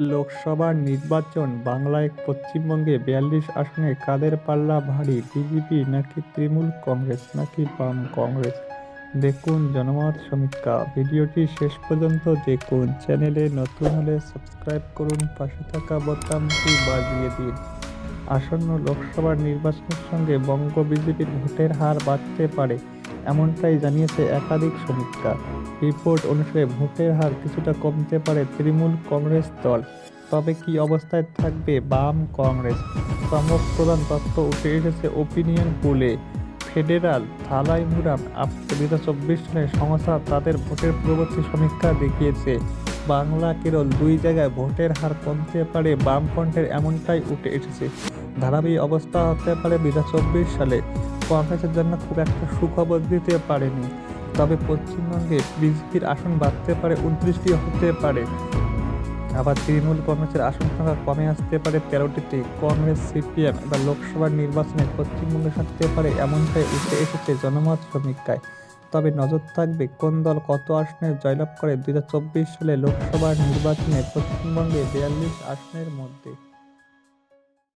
লোকসভা নির্বাচন বাংলায় পশ্চিমবঙ্গে বিয়াল্লিশ আসনে কাদের পাল্লা ভারী, বিজেপি নাকি তৃণমূল কংগ্রেস নাকি বাম কংগ্রেস? দেখুন জনমত সমীক্ষা। ভিডিওটি শেষ পর্যন্ত দেখুন। চ্যানেলে নতুন হলে সাবস্ক্রাইব করুন। পাশে থাকা বোতামটি বাজিয়ে দিন। আসন্ন লোকসভা নির্বাচনের সঙ্গে বঙ্গ বিজেপির ভোটের হার বাড়তে পারে। এমনটাই জানিয়েছে একাধিক সমীক্ষা। রিপোর্ট অনুসারে ভোটের হার কিছুটা কমতে পারে তৃণমূল কংগ্রেস দল। তবে কি অবস্থায় থাকবে বাম কংগ্রেস? চমক প্রধান তথ্য উঠে এসেছে ওপিনিয়ন পোলে ফেডারাল থালাইমুরাম দু হাজার চব্বিশ সালে সংস্থা তাদের ভোটের পূর্ববর্তী সমীক্ষা দেখিয়েছে। বাংলা, কেরল দুই জায়গায় ভোটের হার কমতে পারে বামফ্রন্টের এমনটাই উঠে এসেছে। ধারাবাহিক অবস্থা হতে পারে দু হাজার চব্বিশ সালে। কংগ্রেসের জন্য খুব একটা সুখবর দিতে পারেনি। তবে পশ্চিমবঙ্গে বিজেপির আসন বাড়তে পারে উনত্রিশটি হতে পারে। আবার তৃণমূল কংগ্রেসের আসন সংখ্যা কমে আসতে পারে তেরোটিতে। কংগ্রেস, সিপিএম এবার লোকসভার নির্বাচনে পশ্চিমবঙ্গে থাকতে পারে এমনটাই উঠে এসেছে জনমত সমীক্ষায়। তবে নজর থাকবে কোন দল কত আসনে জয়লাভ করে দুই হাজার চব্বিশ সালে লোকসভার নির্বাচনে পশ্চিমবঙ্গে বিয়াল্লিশ আসনের মধ্যে।